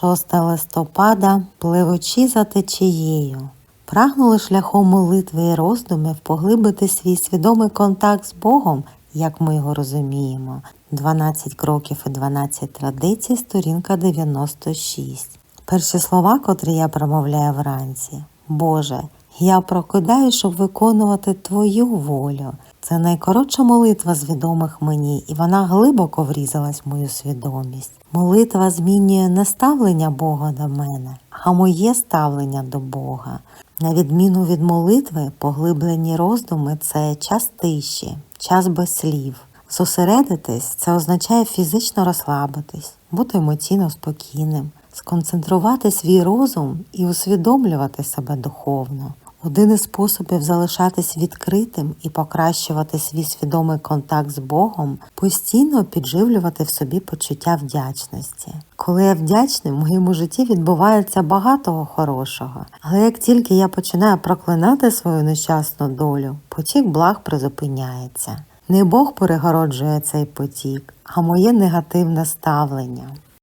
6 листопада, пливучи за течією, прагнули шляхом молитви і роздумів поглибити свій свідомий контакт з Богом, як ми його розуміємо. 12 кроків і 12 традицій, сторінка 96. Перші слова, котрі я промовляю вранці. Боже, я прокидаю, щоб виконувати Твою волю. Це найкоротша молитва з відомих мені, і вона глибоко врізалась в мою свідомість. Молитва змінює не ставлення Бога до мене, а моє ставлення до Бога. На відміну від молитви, поглиблені роздуми це час тиші, час без слів. Зосередитись це означає фізично розслабитись, бути емоційно спокійним, сконцентрувати свій розум і усвідомлювати себе духовно. Один із способів залишатись відкритим і покращувати свій свідомий контакт з Богом постійно підживлювати в собі почуття вдячності. Коли я вдячний, в моєму житті відбувається багато хорошого. Але як тільки я починаю проклинати свою нещасну долю, потік благ призупиняється. Не Бог перегороджує цей потік, а моє негативне ставлення.